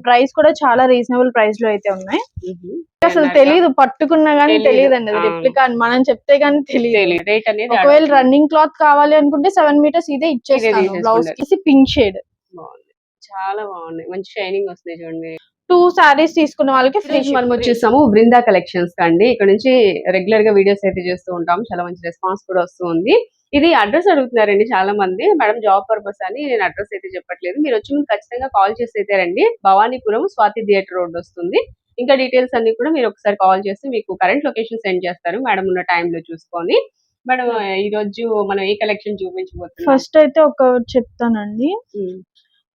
And price కూడా చాలా reasonable ప్రైస్లో అయితే ఉన్నాయి. అసలు తెలియదు పట్టుకున్నా గానీ. తెలియదు అండి. రిప్లికా అని మనం చెప్తే గానీ తెలియదు రేట్ అనేది ఒకవేళ. రన్నింగ్ క్లాత్ కావాలి అనుకుంటే సెవెన్ మీటర్స్ ఇదే ఇచ్చేస్తాను. తీసేసుకుంటారు. బ్లౌజ్కి పింక్ షేడ్ బాగుంది. చాలా బాగున్నాయి. మంచి షైనింగ్ వస్తుంది చూడండి. టూ సారీస్ తీసుకున్న వాళ్ళకి ఫ్రీ మనం వచ్చేసాము. బృందా కలెక్షన్స్ అండి ఇక్కడ నుంచి రెగ్యులర్గా వీడియోస్ అయితే చేస్తూ ఉంటాం చాలా మంచి రెస్పాన్స్ కూడా వస్తూ ఉంది. ఇది అడ్రస్ అడుగుతున్నారండి చాలా మంది మేడం జాబ్ పర్పస్ అని నేను అడ్రస్ అయితే చెప్పట్లేదు. మీరు వచ్చి ముందు ఖచ్చితంగా కాల్ చేసి అయితే రండి. భవానీపురం స్వాతి థియేటర్ రోడ్ వస్తుంది. ఇంకా డీటెయిల్స్ అన్ని కూడా మీరు ఒకసారి కాల్ చేసి మీకు కరెంట్ లొకేషన్ సెండ్ చేస్తారు. మేడం ఉన్న time లో చూసుకొని. మేడం ఈ రోజు మనం ఏ కలెక్షన్ చూపించబోతున్నాం? ఫస్ట్ అయితే ఒక చెప్తానండి. ఉమ్,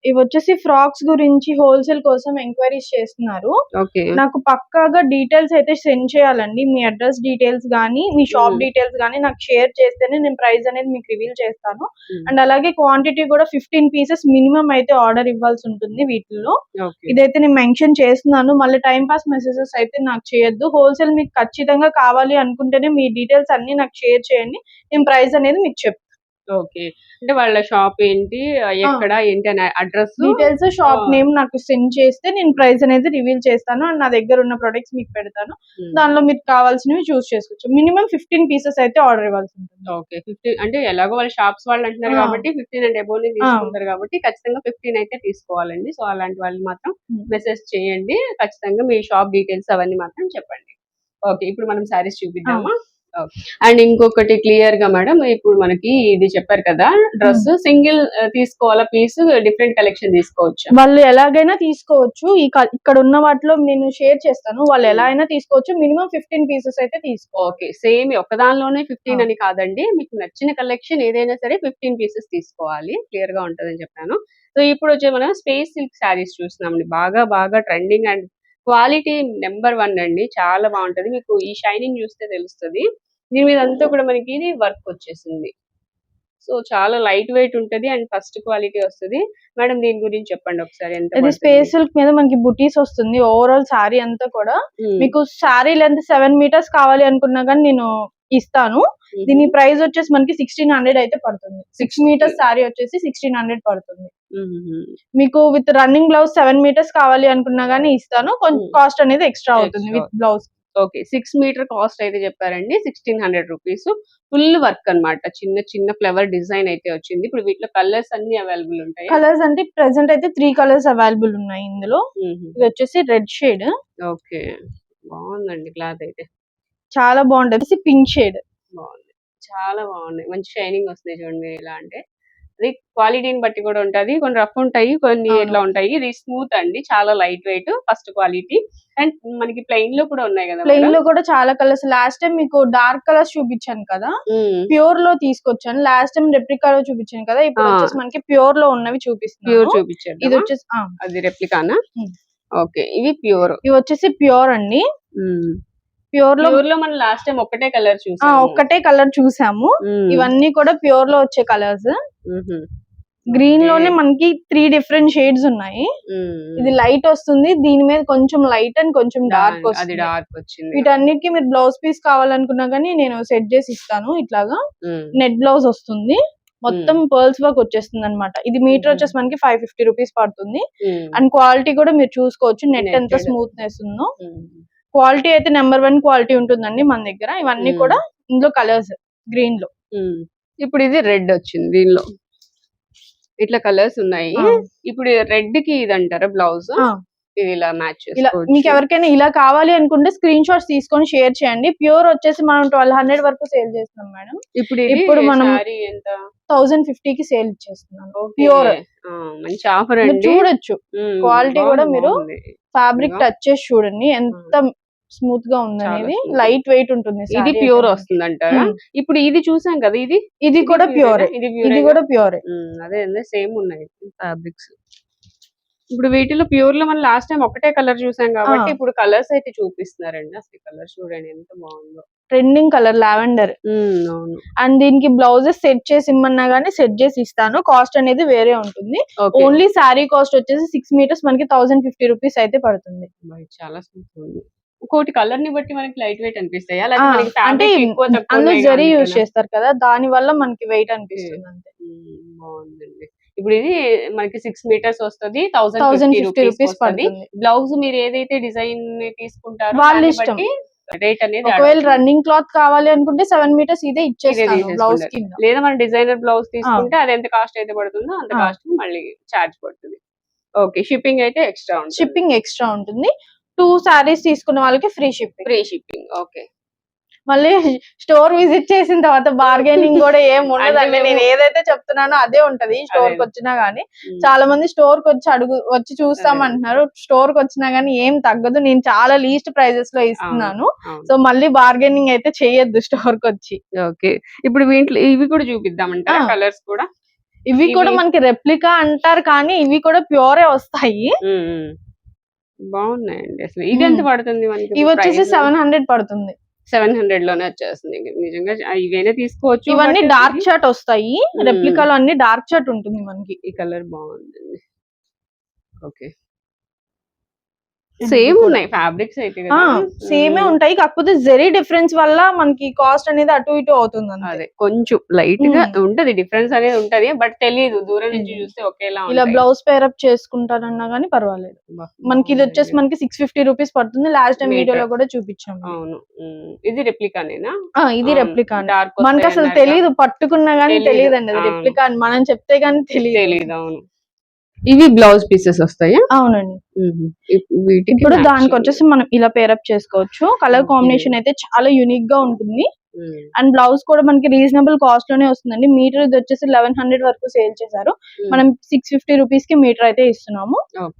ఇవి వచ్చేసి ఫ్రాక్స్ గురించి హోల్సేల్ కోసం ఎంక్వైరీస్ చేస్తున్నారు. ఓకే. నాకు పక్కాగా డీటెయిల్స్ అయితే సెండ్ చేయాలండి. మీ అడ్రస్ డీటెయిల్స్ గానీ మీ షాప్. డీటెయిల్స్ గానీ నాకు షేర్ చేస్తేనే నేను ప్రైస్ అనేది మీకు రివీల్ చేస్తాను. అండ్ అలాగే క్వాంటిటీ కూడా ఫిఫ్టీన్ పీసెస్ మినిమం అయితే ఆర్డర్ ఇవ్వాల్సి ఉంటుంది వీటిల్లో. ఇదైతే నేను మెన్షన్ చేస్తున్నాను. మళ్ళీ టైం పాస్ మెసేజెస్ అయితే నాకు చేయొద్దు. హోల్సేల్ మీకు ఖచ్చితంగా కావాలి అనుకుంటేనే మీ డీటెయిల్స్ అన్ని నాకు షేర్ చేయండి. నేను ప్రైస్ అనేది మీకు చెప్తాను ఓకే. అంటే వాళ్ళ షాప్ ఏంటి? ఎక్కడ? ఏంటి? అనే అడ్రస్ డీటెయిల్స్ షాప్. నేమ్ నాకు సెండ్ చేస్తే నేను ప్రైస్ అనేది రివీల్ చేస్తాను. అండ్ నా దగ్గర ఉన్న ప్రొడక్ట్స్ మీకు పెడతాను. దానిలో మీకు కావాల్సినవి చూస్ చేసుకోవచ్చు. మినిమం ఫిఫ్టీన్ పీసెస్ అయితే ఆర్డర్ ఇవ్వాల్సి ఉంటుంది. ఓకే. ఫిఫ్టీన్ అంటే ఎలాగో వాళ్ళ షాప్స్ వాళ్ళు అంటున్నారు. కాబట్టి ఫిఫ్టీన్ అండ్ అబోవ్ తీసుకుంటారు కాబట్టి ఖచ్చితంగా ఫిఫ్టీన్ అయితే తీసుకోవాలండి. సో అలాంటి వాళ్ళు మాత్రం Hmm. మెసేజ్ చేయండి. ఖచ్చితంగా మీ షాప్ డీటెయిల్స్ అవన్నీ మాత్రం చెప్పండి. ఓకే. ఇప్పుడు మనం శారీస్ చూపిద్దామా? అండ్ ఇంకొకటి క్లియర్గా మేడం ఇప్పుడు మనకి ఇది చెప్పారు కదా డ్రెస్ సింగిల్ తీసుకోవాలా పీస్ డిఫరెంట్ కలెక్షన్ తీసుకోవచ్చు? వాళ్ళు ఎలాగైనా తీసుకోవచ్చు. ఇక్కడ ఉన్న వాటిలో నేను షేర్ చేస్తాను. వాళ్ళు ఎలా అయినా తీసుకోవచ్చు. మినిమం ఫిఫ్టీన్ పీసెస్ అయితే తీసుకో ఓకే సేమ్ ఒకదానిలోనే ఫిఫ్టీన్. అని కాదండి. మీకు నచ్చిన కలెక్షన్ ఏదైనా సరే ఫిఫ్టీన్ పీసెస్ తీసుకోవాలి. క్లియర్గా ఉంటుందని చెప్పాను. సో ఇప్పుడు వచ్చే మనం స్పేస్ సిల్క్ శారీస్ చూస్తున్నామండి. బాగా బాగా trending and quality number one అండి. చాలా బాగుంటది. మీకు ఈ షైనింగ్ చూస్తే తెలుస్తుంది. దీని మీద అంతా కూడా మనకి ఇది వర్క్ వచ్చేసింది. సో చాలా లైట్ వెయిట్ ఉంటది అండ్ ఫస్ట్ క్వాలిటీ వస్తుంది. మేడం దీని గురించి చెప్పండి ఒకసారి ఎంత ఇది? స్పేస్ సిల్క్ మీద మనకి బుటీస్ వస్తుంది. ఓవరాల్ శారీ అంతా కూడా మీకు శారీ లెంత్ సెవెన్ మీటర్స్ కావాలి అనుకున్నా కానీ నేను ఇస్తాను. దీని ప్రైస్ వచ్చేసి మనకి సిక్స్టీన్ హండ్రెడ్ అయితే పడుతుంది. సిక్స్ మీటర్స్ శారీ వచ్చేసి సిక్స్టీన్ హండ్రెడ్ పడుతుంది. మీకు with running blouse seven metres కావాలి అనుకున్నా గానీ ఇస్తాను. కొంచెం. కాస్ట్ అనేది ఎక్స్ట్రా అవుతుంది. With blouse okay. Six metre cost అయితే చెప్పారండి. Sixteen hundred rupees. Full work అన్నమాట. చిన్న చిన్న ఫ్లవర్ డిజైన్ అయితే వచ్చింది. ఇప్పుడు వీటిలో కలర్స్ అన్ని అవైలబుల్ ఉంటాయి? కలర్స్ అంటే ప్రెసెంట్ అయితే త్రీ కలర్స్ అవైలబుల్ ఉన్నాయి ఇందులో. ఇది వచ్చేసి రెడ్ షేడ్. ఓకే. బాగుందండి క్లాత్ అయితే. చాలా బాగుంటది. Pink shade. బాగుంది. చాలా బాగున్నాయి. మంచి షైనింగ్ వస్తుంది చూడండి. ఇలా అంటే అది క్వాలిటీని బట్టి కూడా ఉంటది. కొన్ని రఫ్ ఉంటాయి కొన్ని. ఇట్లా ఉంటాయి. ఇది స్మూత్ అండి చాలా light weight first quality. And మనకి ప్లెయిన్లో కూడా ఉన్నాయి కదా ప్లెయిన్? లో కూడా చాలా కలర్స్. లాస్ట్ టైం మీకు డార్క్ కలర్స్ చూపించాను కదా? ప్యూర్లో తీసుకొచ్చాను. లాస్ట్ టైం రెప్లికా లో చూపించాను కదా? ఇప్పుడు. వచ్చేసి మనకి ప్యూర్లో ఉన్నవి ప్యూర్ చూపిస్తున్నాను చూపించారు ఇది వచ్చేసి అది రెప్లికానా. ఓకే ఇవి ప్యూర్. ఇవి వచ్చేసి ప్యూర్ అండి. ప్యూర్లో ప్యూర్లో మనం లాస్ట్ టైం ఒక్కటే కలర్ ఆ, చూసాం ఒక్కటే కలర్ చూసాము. ఇవన్నీ కూడా ప్యూర్లో వచ్చే కలర్స్ గ్రీన్లోనే మనకి త్రీ డిఫరెంట్ షేడ్స్ ఉన్నాయి. ఇది లైట్ వస్తుంది. దీని మీద కొంచెం లైట్ అండ్ కొంచెం డార్క్ వస్తుంది. డార్క్ వచ్చింది. వీటన్నిటికి మీరు బ్లౌజ్ పీస్ కావాలనుకున్నా కానీ నేను సెట్ చేసి ఇస్తాను ఇట్లాగా. నెట్ బ్లౌజ్ వస్తుంది. మొత్తం పర్ల్స్ వర్క్ వచ్చేస్తుంది అనమాట ఇది మీటర్. వచ్చేసి మనకి ఫైవ్ ఫిఫ్టీ రూపీస్ పడుతుంది. అండ్ క్వాలిటీ కూడా మీరు చూసుకోవచ్చు. నెట్ ఎంత. స్మూత్నెస్ ఉందో. క్వాలిటీ అయితే నెంబర్ వన్ క్వాలిటీ ఉంటుందండి మన దగ్గర ఇవన్నీ. కూడా ఇందులో కలర్స్ గ్రీన్లో. ఇప్పుడు ఇది రెడ్ వచ్చింది దీనిలో ఇట్లా కలర్స్ ఉన్నాయి. ఇప్పుడు రెడ్కి ఇది అంటారా బ్లౌజ్ ఇలా మ్యాచ్ ఇలా మీకు ఎవరికైనా ఇలా కావాలి అనుకుంటే స్క్రీన్ షాట్స్ తీసుకొని షేర్ చేయండి ప్యూర్ వచ్చేసి మనం ట్వెల్వ్ హండ్రెడ్ వరకు సేల్ చేస్తున్నాం మేడం ఇప్పుడు ఇప్పుడు మనం- థౌసండ్ ఫిఫ్టీ కి సేల్. Pure. ఆ, మంచి ఆఫర్ అండి చూడొచ్చు quality కూడా మీరు. ఫ్యాబ్రిక్. టచ్ చేసి చూడండి ఎంత స్మూత్గా ఉందనేది smooth. లైట్ వెయిట్ ఉంటుంది ఇది ప్యూర్. వస్తుంది అంటారా. ఇప్పుడు ఇది చూసాం కదా ఇది? ఇది కూడా ప్యూర్? ఇది కూడా ప్యూర్ అదే సేమ్ ఉన్నాయి ఫ్యాబ్రిక్స్ ఇప్పుడు వీటిలో ప్యూర్లో మనం లాస్ట్ టైం ఒకటే కలర్ చూసాం కాబట్టి. ఇప్పుడు కలర్స్ అయితే చూపిస్తున్నారండి. అసలు కలర్ చూడండి ఎంత బాగుందో. ట్రెండింగ్ కలర్ లావెండర్ అండ్ దీనికి బ్లౌజెస్ సెట్ చేసి ఇమ్మన్నా గానీ సెట్ చేసి ఇస్తాను. కాస్ట్ అనేది వేరే ఉంటుంది. ఓన్లీ శారీ కాస్ట్ వచ్చేసి సిక్స్ మీటర్స్ మనకి థౌసండ్ ఫిఫ్టీ రూపీస్ అయితే పడుతుంది. చాలా ఇంకోటి కలర్ని బట్టి మనకి లైట్ వెయిట్ అనిపిస్తాయి అలాగే మనకి అంటే fabric ఎక్కువ తక్కువ అందులో ఉన్నాయి జరీ యూజ్? చేస్తారు కదా దాని వల్ల మనకి వెయిట్ అనిపిస్తుంది అంతే ఉమ్, బాగుందండి ఇప్పుడు ఇది మనకి సిక్స్ మీటర్స్ వస్తుంది thousand thousand fifty fifty rupees rupees వస్తుంది పడుతుంది బ్లౌజ్ మీరు ఏదైతే డిజైన్ తీసుకుంటారో వాళ్ళ దాన్ని ఇష్టం. బట్టి రేట్ అనేది ఒకవేళ. రన్నింగ్ క్లాత్ కావాలి అనుకుంటే సెవెన్ మీటర్స్ ఇదే ఇచ్చేస్తాను తీసేసుకుంటారు. బ్లౌజ్ కింద లేదా మన డిజైనర్ బ్లౌజ్ తీసుకుంటే అది ఎంత కాస్ట్ అయితే పడుతుందో అంత ఆ. కాస్ట్ మళ్ళీ చార్జ్ పడుతుంది ఓకే షిప్పింగ్ అయితే ఎక్స్ట్రా ఉంటుంది షిప్పింగ్ ఎక్స్ట్రా ఉంటుంది టూ సారీస్ తీసుకున్న వాళ్ళకి free shipping free shipping okay మళ్ళీ స్టోర్ విజిట్ చేసిన తర్వాత బార్గెనింగ్ కూడా ఏం ఉండదండి. అంటే నేను ఏదైతే చెప్తున్నానో అదే ఉంటది స్టోర్కి. వచ్చినా గానీ. చాలా మంది స్టోర్కి వచ్చి అడుగు వచ్చి చూస్తామంటున్నారు స్టోర్కి వచ్చినా గానీ ఏం తగ్గదు. నేను చాలా లీస్ట్ ప్రైజెస్లో ఇస్తున్నాను. సో మళ్ళీ బార్గెనింగ్ అయితే చెయ్యొద్దు స్టోర్కి వచ్చి. ఓకే. ఇప్పుడు వీటిలో ఇవి కూడా చూపిద్దామంటారా ఆ. కలర్స్ కూడా? ఇవి కూడా మనకి రెప్లికా అంటారు కానీ ఇవి కూడా ప్యూరే వస్తాయి. బాగున్నాయండి అసలు. ఇది ఎంత. పడుతుంది మనకి? ఇవి వచ్చేసి సెవెన్ హండ్రెడ్ పడుతుంది. సెవెన్ హండ్రెడ్లోనే వచ్చేస్తుంది నిజంగా ఇవైనా తీసుకోవచ్చు ఇవన్నీ డార్క్ షర్ట్ వస్తాయి. రెప్లికాలో అన్ని డార్క్ షర్ట్ ఉంటుంది మనకి. ఈ కలర్ బాగుందండి. ఓకే. సేమ్. ఉన్నాయి ఫ్యాబ్రిక్స్ అయితే సేమే మ్మ్. ఉంటాయి కాకపోతే జెరీ డిఫరెన్స్ వల్ల మనకి కాస్ట్ అనేది అటు ఇటు అవుతుంది అదే కొంచెం లైట్గా మ్మ్. ఉంటది డిఫరెన్స్ అనేది ఉంటది బట్ తెలియదు దూరం నుంచి మ్మ్. చూస్తే ఒకేలా ఇలా. బ్లౌజ్ పేరప్ చేసుకుంటారన్నా గానీ పర్వాలేదు మనకి ఇది వచ్చేసి. మనకి సిక్స్ ఫిఫ్టీ రూపీస్ పడుతుంది లాస్ట్ టైం. వీడియోలో కూడా చూపించాము అవును. ఇది రెప్లికానేనా ఇది రెప్లికా మనకి అసలు తెలియదు పట్టుకున్నా గానీ. తెలియదు అండి అది. రెప్లికా మనం చెప్తే గానీ తెలియదు అవును ఇవి బ్లౌజ్ పీసెస్ వస్తాయా? అవునండి. ఇప్పుడు దానికి. వచ్చేసి మనం ఇలా పేరప్ చేసుకోవచ్చు. కలర్. కాంబినేషన్ అయితే చాలా యూనిక్గా ఉంటుంది. అండ్ బ్లౌజ్ కూడా మనకి రీజనబుల్ కాస్ట్లోనే వస్తుందండి. మీటర్ ఇది వచ్చేసి లెవెన్ హండ్రెడ్ వరకు సేల్ చేశారు. మనం సిక్స్ ఫిఫ్టీ రూపీస్కి మీటర్ అయితే ఇస్తున్నాము.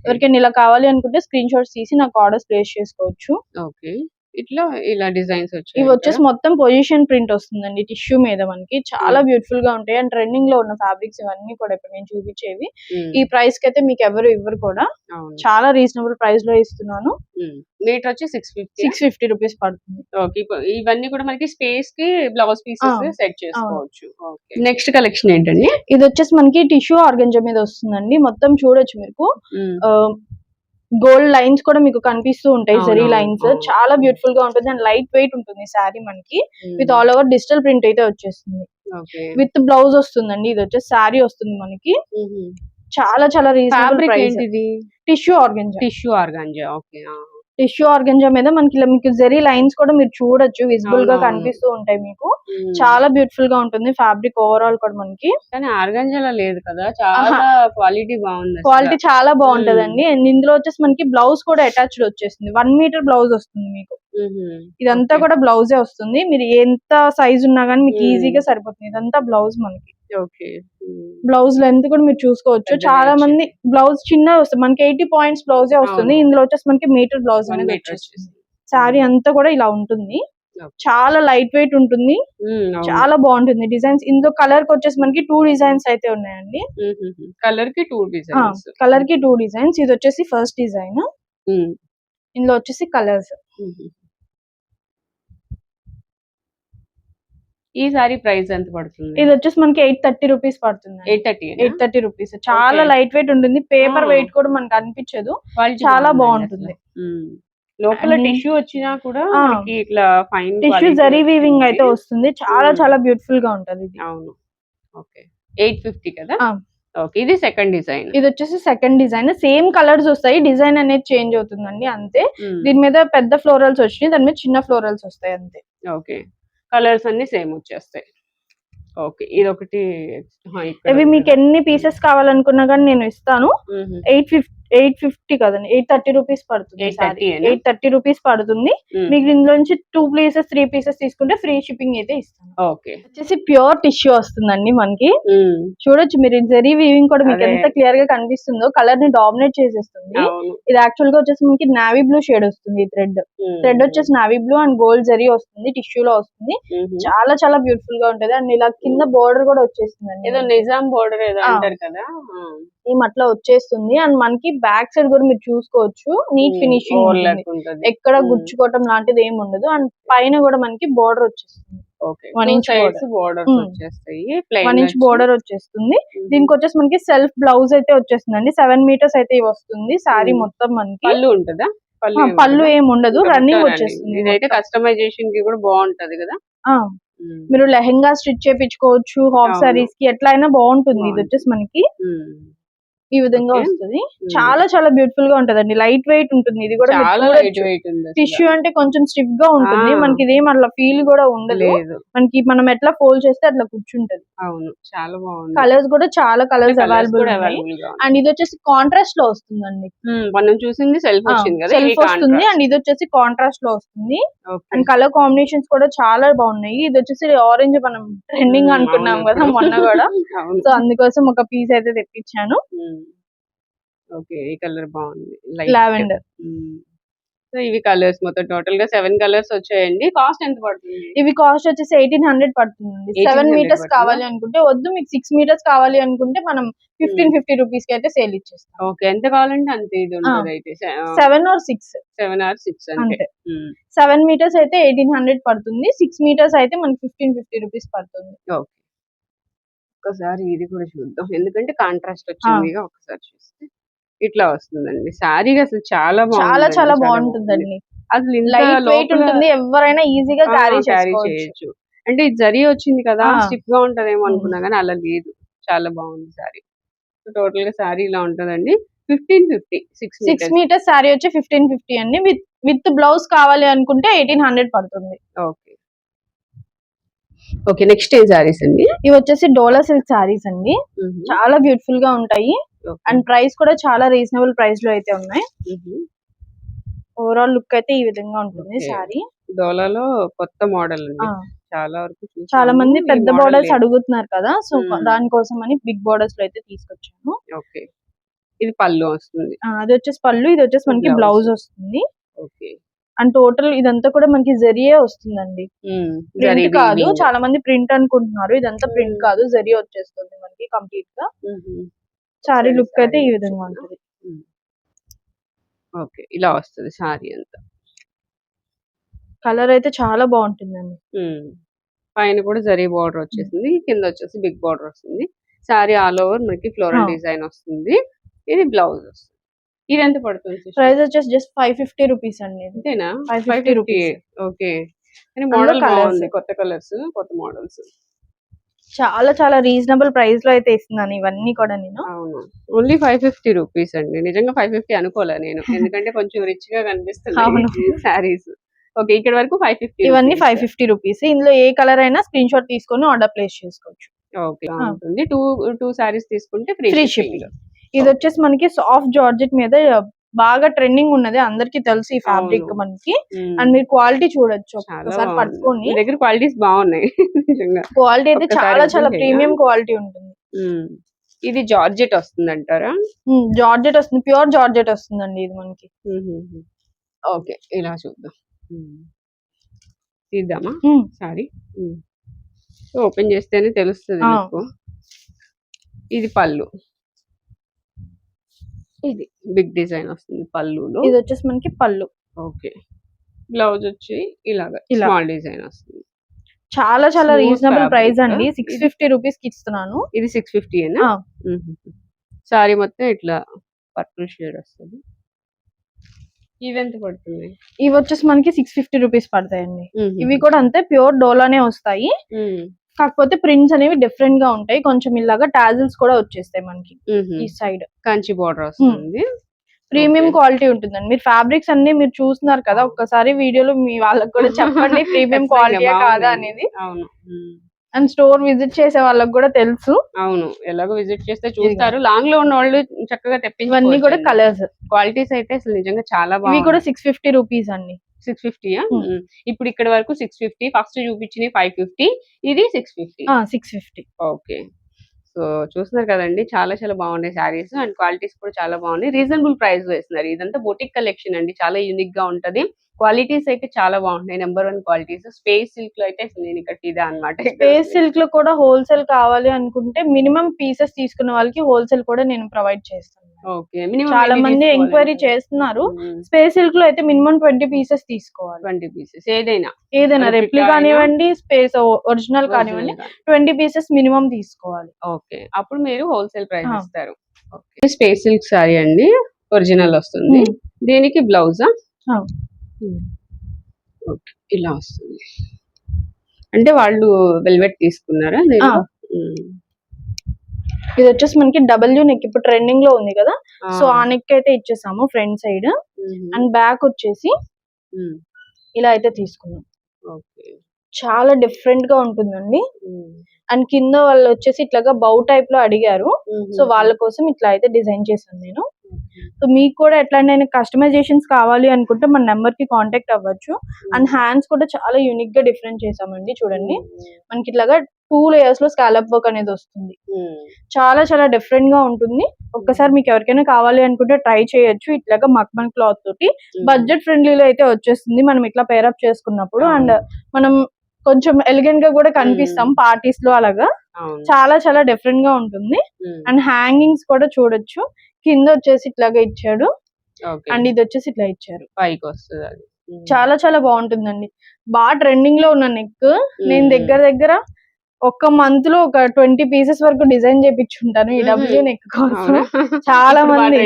ఎవరికైనా ఇలా కావాలి అనుకుంటే స్క్రీన్ షాట్స్ తీసి నాకు ఆర్డర్స్ ప్లేస్ చేసుకోవచ్చు. ఓకే. ఇట్లా ఇలా డిజైన్స్ వచ్చాయి ఇవి వచ్చేసి మొత్తం పొజిషన్ ప్రింట్ వస్తుందండి టిష్యూ మీద మనకి. చాలా బ్యూటిఫుల్గా ఉంటాయి. అండ్ ట్రెండింగ్లో ఉన్న ఫ్యాబ్రిక్స్ ఇవన్నీ కూడా ఇప్పుడు నేను చూపించేవి. ఈ ప్రైస్కి అయితే మీకు ఎవరు ఇవ్వరు కూడా. చాలా రీజనబుల్ ప్రైస్లో ఇస్తున్నాను. మీటర్ వచ్చి six fifty six fifty rupees పడుతుంది. ఓకే ఇవన్నీ కూడా మనకి స్పేస్కి బ్లౌజ్ పీసెస్ సెట్ చేసుకోవచ్చు. నెక్స్ట్ కలెక్షన్ ఏంటండి? ఇది వచ్చేసి మనకి టిష్యూ ఆర్గంజా మీద వస్తుందండి. మొత్తం చూడొచ్చు మీకు. గోల్డ్ లైన్స్ కూడా మీకు కనిపిస్తూ ఉంటాయి జరీ లైన్స్. చాలా బ్యూటిఫుల్గా ఉంటుంది. అండ్ లైట్ వెయిట్ ఉంటుంది శారీ మనకి. With all over digital print అయితే వచ్చేస్తుంది. విత్ బ్లౌజ్ వస్తుందండి. ఇది వచ్చేసి శారీ వస్తుంది మనకి. చాలా చాలా reasonable tissue organza tissue organza okay tissue organza మీద మనకి ఇలా మీకు జరీ లైన్స్ కూడా మీరు చూడొచ్చు విజిబుల్గా. కనిపిస్తూ ఉంటాయి మీకు చాలా బ్యూటిఫుల్గా ఉంటుంది ఫ్యాబ్రిక్ ఓవరాల్ కూడా మనకి కానీ ఆర్గాంజాలో లేదు కదా చాలా క్వాలిటీ బాగుంది. క్వాలిటీ చాలా బాగుంటదండి అండ్ ఇందులో వచ్చేసి మనకి బ్లౌజ్ కూడా అటాచ్డ్ వచ్చేస్తుంది వన్ మీటర్ బ్లౌజ్ వస్తుంది మీకు. ఇదంతా. కూడా బ్లౌజే వస్తుంది మీరు ఎంత సైజ్ ఉన్నా కానీ మీకు. ఈజీగా సరిపోతుంది ఇదంతా బ్లౌజ్ మనకి. బ్లౌజ్ లెంత్ కూడా మీరు చూసుకోవచ్చు. చాలా మంది. బ్లౌజ్ చిన్న వస్తుంది మనకి ఎయిటీ పాయింట్స్ బ్లౌజే వస్తుంది. ఇందులో వచ్చేసి మనకి మీటర్ బ్లౌజ్ అనేది. శారీ అంతా కూడా ఇలా ఉంటుంది. చాలా లైట్ వెయిట్ ఉంటుంది. చాలా బాగుంటుంది డిజైన్స్. ఇందులో కలర్కి వచ్చేసి మనకి టూ డిజైన్స్ అయితే ఉన్నాయండి. కలర్కి టూ డిజైన్స్. కలర్కి టూ డిజైన్స్. ఇది వచ్చేసి ఫస్ట్ డిజైన్. ఇందులో వచ్చేసి కలర్స్. ఈ సారీ ప్రైస్ ఎంత పడుతుంది? ఇది వచ్చేసి మనకి ఎయిట్ థర్టీ రూపీస్ పడుతుంది eight thirty eight thirty rupees. చాలా. లైట్ వెయిట్ ఉంటుంది. పేపర్. వెయిట్ కూడా మనకు అనిపించదు. చాలా బాగుంటుంది. లోపల టిష్యూ వచ్చినా కూడా ఇట్లా ఫైన్ టిష్యూ జరీ వీవింగ్ అయితే వస్తుంది. చాలా. చాలా బ్యూటిఫుల్గా ఉంటది ఇది. అవును. ఓకే. ఎయిట్ ఫిఫ్టీ కదా. ఓకే. ఇది సెకండ్ డిజైన్ ఇది వచ్చేసి సెకండ్ డిజైన్ సేమ్ కలర్స్ వస్తాయి. డిజైన్ అనేది చేంజ్ అవుతుందండి. అంతే. దీని మీద పెద్ద ఫ్లోరల్స్ వచ్చినాయి. దాని మీద చిన్న ఫ్లోరల్స్ వస్తాయి అంతే. ఓకే. కలర్స్ అన్ని సేమ్ వచ్చేస్తాయి. ఓకే ఇది ఒకటి ఇవి మీకు ఎన్ని పీసెస్ కావాలనుకున్నా కానీ నేను ఇస్తాను. ఎయిట్ ఫిఫ్టీ ఎయిట్ ఫిఫ్టీ కదండి ఎయిట్ థర్టీ రూపీస్ పడుతుంది 830 ఏనా? ఎయిట్ థర్టీ రూపీస్ పడుతుంది. మీకు ఇందులో నుంచి టూ పీసెస్ త్రీ పీసెస్ తీసుకుంటే ఫ్రీ షిప్పింగ్ అయితే ఇస్తాను. ఓకే. వచ్చేసి ప్యూర్ టిష్యూ వస్తుందండి మనకి. చూడొచ్చు మీరు జరీ వీవింగ్ కూడా మీకు. ఎంత క్లియర్గా కనిపిస్తుందో కలర్ని డామినేట్ చేసేస్తుంది. ఇది యాక్చువల్గా వచ్చేసి మనకి నావీ బ్లూ షేడ్ వస్తుంది ఈ థ్రెడ్. థ్రెడ్ వచ్చేసి navy blue and gold zari వస్తుంది టిష్యూ లో వస్తుంది చాలా చాలా బ్యూటిఫుల్గా ఉంటది. అండ్ ఇలా కింద బోర్డర్ కూడా వచ్చేస్తుందండి. ఏదో నిజాం బోర్డర్ ఏదో. అంటారు కదా. ఈ అట్లా వచ్చేస్తుంది. అండ్ మనకి బ్యాక్ సైడ్ కూడా మీరు చూసుకోవచ్చు. నీట్ ఫినిషింగ్ ఉంటుంది. ఉంటుంది. ఎక్కడ Hmm. గుచ్చుకోవటం లాంటిది ఏమి ఉండదు. అండ్ పైన కూడా మనకి బోర్డర్ వచ్చేస్తుంది. One inch Hmm. One border వచ్చేస్తుంది. దీనికి వచ్చేసి మనకి సెల్ఫ్ బ్లౌజ్ అయితే వచ్చేస్తుందండి. సెవెన్ మీటర్స్ అయితే వస్తుంది. Hmm. మొత్తం మనకి. పళ్ళు ఉంటుందా? పళ్ళు ఉండదా? ఏమి ఉండదు. రన్నింగ్ వచ్చేస్తుంది. ఇదైతే కస్టమైజేషన్కి కూడా బాగుంటది కదా? మీరు లెహెంగా స్టిచ్ చేపించుకోవచ్చు హాఫ్. సారీస్కి ఎట్లా అయినా బాగుంటుంది. ఇది. వచ్చేసి మనకి. ఈ విధంగా. వస్తుంది. చాలా చాలా బ్యూటిఫుల్గా ఉంటదండి. లైట్ వెయిట్ ఉంటుంది. ఇది కూడా చాలా లైట్ వెయిట్ ఉంది అసలు. టిష్యూ అంటే కొంచెం స్టిఫ్గా ఉంటుంది. మనకి ఇదేం అట్లా ఫీల్ కూడా ఉండదు. లేదు. మనకి మనం ఎట్లా ఫోల్డ్ చేస్తే అట్లా కూర్చుంటది. అవును. చాలా బాగుంది. కలర్స్ కూడా చాలా కలర్స్ అవైలబుల్. అండ్ ఇది వచ్చేసి కాంట్రాస్ట్లో వస్తుందండి. మనం చూసింది సెల్ఫ్ వచ్చింది కదా సెల్ఫ్ వస్తుంది. అండ్ ఇది వచ్చేసి కాంట్రాస్ట్లో వస్తుంది. అండ్ కలర్ కాంబినేషన్స్ కూడా చాలా బాగున్నాయి. ఇది వచ్చేసి ఆరెంజ్ మనం ట్రెండింగ్ అనుకున్నాం కదా. మొన్న కూడా. సో అందుకోసం ఒక పీస్ అయితే తెప్పించాను. ఓకే. ఈ కలర్ బాగుంది. లావెండర్. సో ఇవి కలర్స్ మొత్తం టోటల్గా సెవెన్ కలర్స్ వచ్చాయండి. కాస్ట్ ఎంత పడుతుంది? ఇవి కాస్ట్ వచ్చేసి ఎయిటీన్ హండ్రెడ్ పడుతుంది 1800 సెవెన్ మీటర్స్? కావాలి అనుకుంటే వద్దు. మీకు సిక్స్ మీటర్స్ కావాలి అనుకుంటే మనం ఫిఫ్టీన్ ఫిఫ్టీ రూపీస్కి అయితే సేల్ ఇచ్చేస్తాం. ఓకే. ఎంత కావాలంటే అంత ఇది అయితే. Seven or six. Seven or six అంటే అంతే. సెవెన్ మీటర్స్ అయితే ఎయిటీన్ హండ్రెడ్ పడుతుంది. సిక్స్ మీటర్స్ అయితే మనకి ఫిఫ్టీన్ ఫిఫ్టీ రూపీస్ పడుతుంది. ఓకే. ఒకసారి ఇది కూడా చూద్దాం. ఎందుకంటే కాంట్రాస్ట్ వచ్చింది ఒకసారి చూస్తే. ఇట్లా వస్తుందండి. శారీగా అసలు చాలా చాలా చాలా బాగుంటుందండి. అసలు లైట్ వెయిట్ ఉంటుంది. ఎవరైనా ఈజీగా క్యారీ చేయొచ్చు. అంటే ఇది జరీ వచ్చింది కదా ఆ. స్టిఫ్గా ఉంటదేమో అనుకున్నా కానీ అలా లేదు. చాలా బాగుంది సారీ టోటల్గా సారీ ఇలా ఉంటదండి. Fifteen fifty six six metres sari. వచ్చి ఫిఫ్టీన్ ఫిఫ్టీ అండి. విత్ విత్ బ్లౌజ్ కావాలి అనుకుంటే ఎయిటీన్ హండ్రెడ్ పడుతుంది. ఓకే. ఓకే నెక్స్ట్ ఏం సారీస్ అండి? ఇవి వచ్చేసి డోలా సిల్క్ శారీస్ అండి. చాలా బ్యూటిఫుల్గా ఉంటాయి. అండ్ ప్రైస్ కూడా చాలా రీజనబుల్ ప్రైస్లో అయితే ఉన్నాయి. ఓవరాల్ లుక్ అయితే ఈ విధంగా ఉంటుంది. శారీ డోలాలో కొత్త మోడల్ చాలా వరకు. చాలా మంది పెద్ద బోర్డర్స్. అడుగుతున్నారు కదా. So Hmm. దానికోసం అని బిగ్ బోర్డర్స్లో అయితే తీసుకొచ్చాను. ఓకే ఇది పళ్ళు వస్తుంది. అది వచ్చేసి పళ్ళు ఇది వచ్చేసి మనకి. బ్లౌజ్ వస్తుంది. ఓకే అండ్ టోటల్ ఇదంతా కూడా మనకి జరియే వస్తుందండి. ప్రింట్ కాదు చాలా మంది ప్రింట్ అనుకుంటున్నారు. ఇదంతా ప్రింట్ Hmm. కాదు జరియే వచ్చేస్తుంది మనకి కంప్లీట్గా. శారీ సరే, లుక్ అయితే ఈ విధంగా. ఉంటుంది ఓకే ఇలా వస్తుంది సారీ అంతా కలర్ అయితే చాలా బాగుంటుందండి. పైన కూడా జరీ బార్డర్ వచ్చేసింది కింద వచ్చేసి బిగ్ బార్డర్ వస్తుంది సారీ ఆల్ ఓవర్ మనకి ఫ్లోరల్. డిజైన్ వస్తుంది ఇది బ్లౌజ్ వస్తుంది ఇది ఎంత పడుతుంది? ప్రైస్ వచ్చేసి జస్ట్ ఫైవ్ ఫిఫ్టీ రూపీస్ అండి. అంతేనా 550 ఫైవ్ ఫిఫ్టీ rupees. ఓకే కానీ మోడల్. బాగుంది కొత్త కలర్స్ కొత్త మోడల్స్ చాలా చాలా రీజనబుల్ ప్రైస్లో అయితే ఇస్తున్నాను ఇవన్నీ కూడా నేను. అవును. ఓన్లీ ఫైవ్ ఫిఫ్టీ రూపీస్ అండి. నిజంగా ఫైవ్ ఫిఫ్టీ అనుకోలే నేను. ఎందుకంటే కొంచెం రిచ్గా. కనిపిస్తుంది శారీస్ ఓకే ఇక్కడ వరకు ఫైవ్ ఫిఫ్టీ ఇవన్నీ ఫైవ్ ఫిఫ్టీ రూపీస్ ఇందులో ఏ కలర్ అయినా స్క్రీన్ షాట్ తీసుకొని ఆర్డర్ ప్లేస్ చేసుకోవచ్చు. ఓకే. ఉంటుంది టూ టూ శారీస్ తీసుకుంటే ఫ్రీ ఫ్రీ షిప్పింగ్ ఇది వచ్చేసి మనకి సాఫ్ట్ జార్జెట్ మీద బాగా ట్రెండింగ్ ఉన్నది. అందరికి తెలుసు ఈ ఫ్యాబ్రిక్. మనకి. అండ్ మీరు క్వాలిటీ చూడొచ్చు ఒకసారి. పట్టుకొని. దగ్గర క్వాలిటీస్ బాగున్నాయి. క్వాలిటీ అయితే చాలా చాలా ప్రీమియం? క్వాలిటీ ఉంటుంది. ఇది జార్జెట్ వస్తుంది అంటారా జార్జెట్ వస్తుంది. ప్యూర్ జార్జెట్ వస్తుందండి ఇది మనకి. ఓకే ఇలా చూద్దాం. తీద్దామా? సారీ. ఓపెన్ చేస్తేనే తెలుస్తుంది ఇది పళ్ళు. ఇది బిగ్ డిజైన్ వస్తుంది పళ్ళులో. ఇది వచ్చేసి మనకి పళ్ళు. ఓకే. బ్లౌజ్ వచ్చి ఇలాగ ఇలా. స్మాల్ డిజైన్ వస్తుంది. చాలా చాలా Smooth రీజనబుల్ fabric. ప్రైస్ అండి. సిక్స్ ఫిఫ్టీ రూపీస్కి ఇస్తున్నాను. ఇది సిక్స్ ఫిఫ్టీ అయినా ఆ. సారీ మొత్తం ఇట్లా పర్పుల్ షేడ్ వస్తుంది. ఇవి ఎంత పడుతుంది ఇవి వచ్చేసి మనకి సిక్స్ ఫిఫ్టీ రూపీస్ పడతాయండి. ఇవి కూడా అంతే ప్యూర్ డోలానే వస్తాయి. కాకపోతే ప్రింట్స్ అనేవి డిఫరెంట్గా ఉంటాయి. కొంచెం ఇలాగా టాజిల్స్ కూడా వచ్చేస్తాయి మనకి. ఈ సైడ్ కంచి బార్డర్ వస్తుంది. ప్రీమియం. క్వాలిటీ ఉంటుందండి. మీరు ఫ్యాబ్రిక్స్ అన్ని మీరు చూస్తున్నారు కదా ఒక్కసారి వీడియోలో మీ వాళ్ళకి కూడా చెప్పండి ప్రీమియం క్వాలిటీ కాదా. అనేది. అవును. అండ్ స్టోర్ విజిట్ చేసే వాళ్ళకి కూడా తెలుసు. అవును. ఎలాగో విజిట్ చేస్తే చూస్తారు. లాంగ్లో ఉన్న వాళ్ళు చక్కగా తెప్పించి ఇవన్నీ కూడా కలర్స్ క్వాలిటీస్ అయితే అసలు నిజంగా చాలా ఇవి బాగుంది కూడా సిక్స్ ఫిఫ్టీ రూపీస్ అండి. సిక్స్ ఫిఫ్టీయా. ఇప్పుడు ఇక్కడ వరకు సిక్స్ ఫిఫ్టీ ఫస్ట్ చూపించిన ఫైవ్ ఫిఫ్టీ ఇది six fifty six fifty okay. So చూస్తున్నారు కదండి చాలా చాలా బాగున్నాయి శారీస్ అండ్ క్వాలిటీస్ కూడా చాలా బాగున్నాయి. రీజనబుల్ ప్రైస్ వేస్తున్నారు. ఇదంతా బొటిక్ కలెక్షన్ అండి చాలా యూనిక్గా ఉంటది. క్వాలిటీస్ అయితే చాలా బాగుంటాయి నెంబర్ వన్ క్వాలిటీస్ స్పేస్ సిల్క్లో అయితే నేను ఇక్కడ ఫిదా అనమాట స్పేస్ సిల్క్లో కూడా హోల్సేల్ కావాలి అనుకుంటే మినిమం పీసెస్ తీసుకున్న వాళ్ళకి హోల్సేల్ కూడా నేను ప్రొవైడ్ చేస్తాను ఓకే చాలా మంది ఎంక్వైరీ చేస్తున్నారు. స్పేస్ సిల్క్లో అయితే మినిమం ట్వంటీ పీసెస్ తీసుకోవాలి. ట్వంటీ పీసెస్ ఏదైనా. ఏదైనా రెప్లి? కానివ్వండి స్పేస్ ఒరిజినల్ కానివ్వండి ట్వంటీ పీసెస్ మినిమం తీసుకోవాలి. ఓకే అప్పుడు మీరు హోల్సేల్ ప్రైస్ ఆ. ఇస్తారు. ఓకే స్పేస్ సిల్క్ సారీ అండి. ఒరిజినల్ వస్తుంది. Hmm. దీనికి బ్లౌజా. ఓకే ఇలా వస్తుంది అంటే వాళ్ళు వెల్వెట్ తీసుకున్నారా? ఆ. ఇది వచ్చేసి మనకి డబ్ల్యూ నెక్ ఇప్పుడు ట్రెండింగ్లో ఉంది కదా. సో ఆ నెక్ అయితే ఇచ్చేసాము ఫ్రంట్ సైడ్. అండ్ బ్యాక్ వచ్చేసి. ఇలా అయితే తీసుకున్నాం ఓకే చాలా డిఫరెంట్గా ఉంటుందండి. అండ్ కింద వాళ్ళు వచ్చేసి ఇట్లాగా బౌ టైప్లో అడిగారు. సో వాళ్ళ కోసం ఇట్లా అయితే డిజైన్ చేశాను నేను. సో మీకు కూడా ఎట్లాంటి కస్టమైజేషన్స్ కావాలి అనుకుంటే మన నెంబర్కి కాంటాక్ట్ అవ్వచ్చు అండ్ హ్యాండ్స్ కూడా చాలా యూనిక్గా డిఫరెంట్ చేసామండి చూడండి మనకి ఇట్లాగా టూ లేయర్స్లో స్కాలప్ వర్క్ అనేది వస్తుంది ఉమ్. చాలా చాలా డిఫరెంట్గా ఉంటుంది ఒక్కసారి మీకు ఎవరికైనా కావాలి అనుకుంటే ట్రై చేయొచ్చు ఇట్లాగా మక్మల్ క్లాత్ తోటి. బడ్జెట్ ఫ్రెండ్లీలో అయితే వచ్చేస్తుంది మనం ఇట్లా పేరప్ చేసుకున్నప్పుడు అండ్. మనం కొంచెం ఎలిగెంట్గా కూడా కనిపిస్తాం పార్టీస్లో అలాగా. చాలా చాలా డిఫరెంట్గా ఉంటుంది. అండ్ హ్యాంగింగ్స్ కూడా చూడొచ్చు కింద వచ్చేసి ఇట్లాగా ఇచ్చాడు. అండ్ ఇది వచ్చేసి ఇట్లా ఇచ్చారు పైకి వస్తుంది అది. చాలా చాలా బాగుంటుందండి బాగా ట్రెండింగ్లో ఉన్న నెక్ నేను. దగ్గర దగ్గర ఒక్క మంత్లో ఒక ట్వంటీ పీసెస్ వరకు డిజైన్ చేపించుంటాను ఈ. డబ్ల్యూ నెక్ కోసం? చాలా మంది.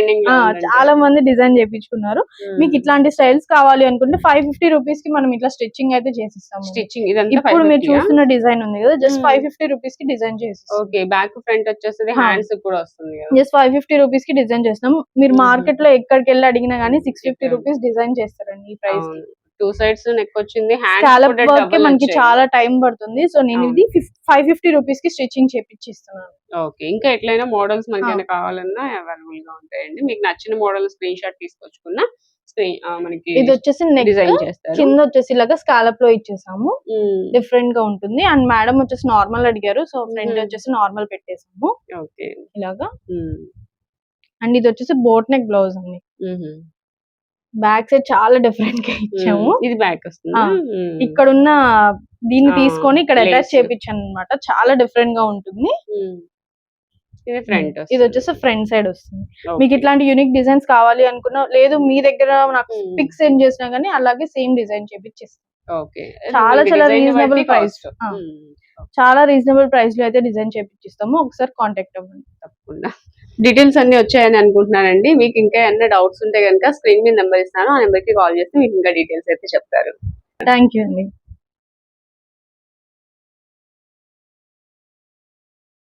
చాలా మంది డిజైన్ చేపించుకున్నారు. మీకు ఇట్లాంటి స్టైల్స్ కావాలి అనుకుంటే ఫైవ్ ఫిఫ్టీ రూపీస్కి మనం ఇట్లా స్టిచ్చింగ్ అయితే చేసిస్తాము స్టిచ్చింగ్ ఇప్పుడు మీరు 550 యా? చూస్తున్న డిజైన్ ఉంది కదా జస్ట్. ఫైవ్ ఫిఫ్టీ రూపీస్కి డిజైన్ చేసిస్తాం ఓకే బ్యాక్ ఫ్రంట్ వచ్చేస్తుంది హా. హ్యాండ్స్ కూడా వస్తుంది జస్ట్ ఫైవ్ ఫిఫ్టీ రూపీస్కి డిజైన్ చేస్తాం మీరు. మార్కెట్లో ఎక్కడికి వెళ్ళి అడిగినా గానీ సిక్స్ ఫిఫ్టీ. రూపీస్ డిజైన్ చేస్తారండి ఈ ప్రైస్ టూ సైడ్స్ నెక్ వచ్చింది డబుల్ మనకి చాలా టైం పడుతుంది. సో నేను. ఇది ఫైవ్ ఫిఫ్టీ రూపీస్కి స్టిచ్చింగ్ చేపించిస్తున్నాను ఓకే. ఇంకా ఎట్లయినా మోడల్స్ మనకైనా ఆ. కావాలన్నా అవైలబుల్గా ఉంటాయండి. మీకు నచ్చిన మోడల్ స్క్రీన్ షాట్ తీసుకొచ్చుకున్నా మనకి ఇది వచ్చేసి డిజైన్ చేస్తారు. కింద వచ్చేసి ఇలాగా స్కాలప్లో ఇచ్చేసాము. డిఫరెంట్గా ఉంటుంది. అండ్ మేడం వచ్చేసి నార్మల్ అడిగారు. So hmm. వచ్చేసి నార్మల్ పెట్టేసాము. ఓకే. ఇలాగా. అండ్ ఇది వచ్చేసి బోట్ నెక్ బ్లౌజ్ అండి. బ్యాక్ సైడ్ చాలా డిఫరెంట్గా ఇచ్చాము. ఇది బ్యాక్ వస్తుంది. ఇక్కడ ఉన్న దీన్ని తీసుకొని ఇక్కడ అటాచ్. చేపించాను అనమాట చాలా డిఫరెంట్గా ఉంటుంది. ఇది ఫ్రంట్ ఇది వచ్చేసి ఫ్రంట్ సైడ్ వస్తుంది. మీకు ఇట్లాంటి యూనిక్ డిజైన్స్ కావాలి అనుకున్నా లేదు మీ దగ్గర నాకు. పిక్స్ సెండ్ చేసినా గానీ అలాగే సేమ్ డిజైన్ చేపించేస్తాం ఓకే. చాలా చాలా price. ఆ. చాలా రీజనబుల్ ప్రైస్లో అయితే డిజైన్ చేపించిస్తాము ఒకసారి కాంటాక్ట్ అవ్వండి. తప్పకుండా. డీటెయిల్స్ అన్ని వచ్చాయని అనుకుంటున్నానండి. మీకు ఇంకా ఏమైనా డౌట్స్ ఉంటే కనుక స్క్రీన్ మీద నెంబర్ ఇస్తాను. ఆ నెంబర్కి కాల్ చేస్తే మీకు ఇంకా డీటెయిల్స్ అయితే చెప్తారు. థ్యాంక్ యూ అండి.